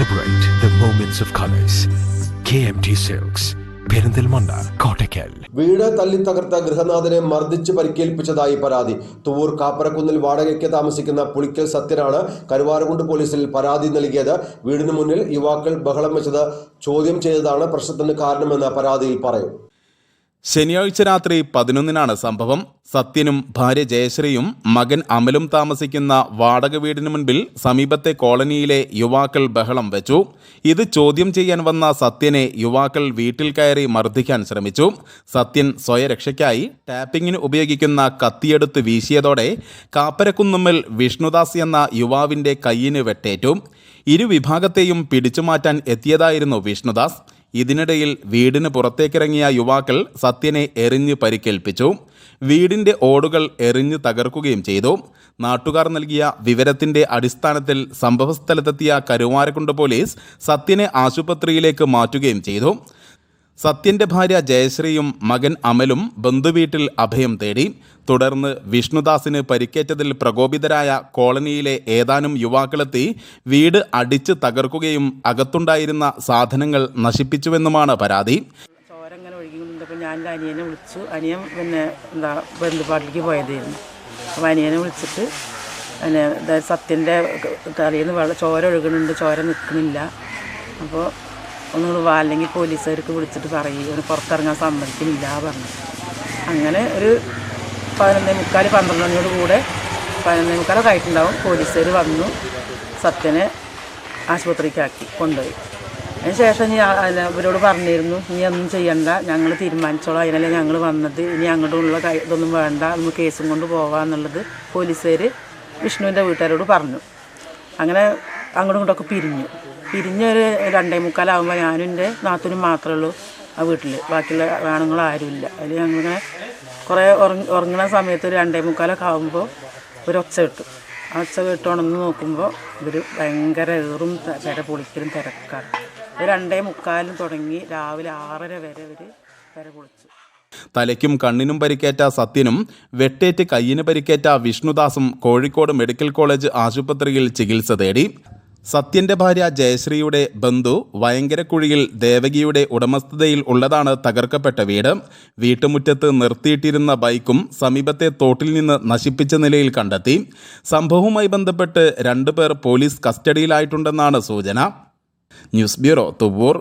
Celebrate the moments of colors. KMT silks Perinthalmanna Kottakkal വീട് തല്ലിത്തകർത്ത ഗൃഹനാഥനെ മർദ്ദിച്ച് പരിക്കേൽപ്പിച്ചതായി പരാതി. തുവൂർ കാപ്പറക്കുന്നിൽ വാടകയ്ക്ക് താമസിക്കുന്ന പുളിക്കൽ സത്യനാണ് കരുവാരകുണ്ട് പോലീസിൽ പരാതി നൽകിയത്. വീടിന് മുന്നിൽ യുവാക്കൾ ബഹളം വെച്ചത് ചോദ്യം ചെയ്തതാണ് പ്രശ്നത്തിന് കാരണമെന്ന് പരാതിയിൽ പറയും. ശനിയാഴ്ച രാത്രി പതിനൊന്നിനാണ് സംഭവം. സത്യനും ഭാര്യ ജയശ്രീയും മകൻ അമലും താമസിക്കുന്ന വാടക വീടിന് മുൻപിൽ സമീപത്തെ കോളനിയിലെ യുവാക്കൾ ബഹളം വെച്ചു. ഇത് ചോദ്യം ചെയ്യാൻ വന്ന സത്യനെ യുവാക്കൾ വീട്ടിൽ കയറി മർദ്ദിക്കാൻ ശ്രമിച്ചു. സത്യൻ സ്വയരക്ഷയ്ക്കായി ടാപ്പിങ്ങിന് ഉപയോഗിക്കുന്ന കത്തിയെടുത്ത് വീശിയതോടെ കാപ്പരക്കുന്നുമ്മൽ വിഷ്ണുദാസ് എന്ന യുവാവിന്റെ കയ്യിന് വെട്ടേറ്റു. ഇരുവിഭാഗത്തെയും പിടിച്ചുമാറ്റാൻ എത്തിയതായിരുന്നു വിഷ്ണുദാസ്. ഇതിനിടയിൽ വീടിന് പുറത്തേക്കിറങ്ങിയ യുവാക്കൾ സത്യനെ എറിഞ്ഞ് പരിക്കേൽപ്പിച്ചു. വീടിന്റെ ഓടുകൾ എറിഞ്ഞ് തകർക്കുകയും ചെയ്തു. നാട്ടുകാർ നൽകിയ വിവരത്തിന്റെ അടിസ്ഥാനത്തിൽ സംഭവസ്ഥലത്തെത്തിയ കരുവാരക്കുണ്ട് പോലീസ് സത്യനെ ആശുപത്രിയിലേക്ക് മാറ്റുകയും ചെയ്തു. സത്യന്റെ ഭാര്യ ജയശ്രീയും മകൻ അമലും ബന്ധുവീട്ടിൽ അഭയം തേടി. തുടർന്ന് വിഷ്ണുദാസിന് പരിക്കേറ്റതിൽ പ്രകോപിതരായ കോളനിയിലെ ഏതാനും യുവാക്കളെത്തി വീട് അടിച്ച് തകർക്കുകയും അകത്തുണ്ടായിരുന്ന സാധനങ്ങൾ നശിപ്പിച്ചുവെന്നുമാണ് പരാതി. ചോര ഇങ്ങനെ ഒഴുകിക്കൊണ്ടിരുന്നപ്പോൾ ഞാൻ അനിയനെ വിളിച്ചു. അനിയൻ പിന്നെ എന്താ ബന്ധുപാട്ടിലേക്ക് പോയതായിരുന്നു. അപ്പോൾ അനിയനെ വിളിച്ചിട്ട് പിന്നെ സത്യന്റെ തലയിൽ നിന്ന് വെള്ളം ചോര ഒഴുകുന്നുണ്ട് ചോര നിൽക്കുന്നില്ല. അപ്പോൾ ഒന്നുകൂടി വാ അല്ലെങ്കിൽ പോലീസുകാർക്ക് വിളിച്ചിട്ട് പറയും ഇവന് പുറത്തിറങ്ങാൻ സമ്മതിക്കുന്നില്ല പറഞ്ഞു. അങ്ങനെ ഒരു പതിനൊന്നേ മുക്കാൽ പന്ത്രണ്ട് മണിയോട് കൂടെ പതിനൊന്നേ മുക്കാലൊക്കെ ആയിട്ടുണ്ടാവും. പോലീസുകാർ വന്നു സത്യനെ ആശുപത്രിക്കാക്കി കൊണ്ടുപോയി. അതിന് ശേഷം അതിന് ഇവരോട് പറഞ്ഞിരുന്നു ഇനി ഒന്നും ചെയ്യണ്ട ഞങ്ങൾ തീരുമാനിച്ചോളാം അതിനല്ലേ ഞങ്ങൾ വന്നത് ഇനി അങ്ങോട്ടുള്ള കൈ- ഇതൊന്നും വേണ്ട നമുക്ക് കേസും കൊണ്ട് പോകാമെന്നുള്ളത് പോലീസുകാർ വിഷ്ണുവിന്റെ വീട്ടുകാരോട് പറഞ്ഞു. അങ്ങനെ അങ്ങോട്ടും ഇങ്ങോട്ടൊക്കെ പിരിഞ്ഞു. പിരിഞ്ഞൊരു രണ്ടേ മുക്കാലാകുമ്പോൾ ഞാനും എന്റെ നാത്തൂനും മാത്രമേ ഉള്ളൂ ആ വീട്ടിൽ ബാക്കിയുള്ള ആണുങ്ങളാരുമില്ല അതിൽ ഞങ്ങളിങ്ങനെ കുറേ ഉറങ്ങ ഉറങ്ങുന്ന സമയത്ത് ഒരു രണ്ടേ മുക്കാലൊക്കെ ആകുമ്പോൾ ഒരു ഒച്ച കിട്ടും. ആ ഒച്ച കിട്ടുകയാണെന്ന് നോക്കുമ്പോൾ ഇവർ ഭയങ്കര ഏറും തിര പൊളിക്കലും തിരക്കാണ്. രണ്ടേ മുക്കാലും തുടങ്ങി രാവിലെ ആറര വരെ ഇവർ തിര പൊളിച്ചു. തലയ്ക്കും കണ്ണിനും പരിക്കേറ്റ സത്യനും വെട്ടേറ്റ് കയ്യിന് പരിക്കേറ്റ വിഷ്ണുദാസും കോഴിക്കോട് മെഡിക്കൽ കോളേജ് ആശുപത്രിയിൽ ചികിത്സ തേടി. സത്യന്റെ ഭാര്യ ജയശ്രീയുടെ ബന്ധു വയങ്കരക്കുഴിയിൽ ദേവകിയുടെ ഉടമസ്ഥതയിൽ ഉള്ളതാണ് തകർക്കപ്പെട്ട വീട്. വീട്ടുമുറ്റത്ത് നിർത്തിയിട്ടിരുന്ന ബൈക്കും സമീപത്തെ തോട്ടിൽ നിന്ന് നശിപ്പിച്ച നിലയിൽ കണ്ടെത്തി. സംഭവവുമായി ബന്ധപ്പെട്ട് രണ്ടുപേർ പോലീസ് കസ്റ്റഡിയിലായിട്ടുണ്ടെന്നാണ് സൂചന. News bureau Thuvvur.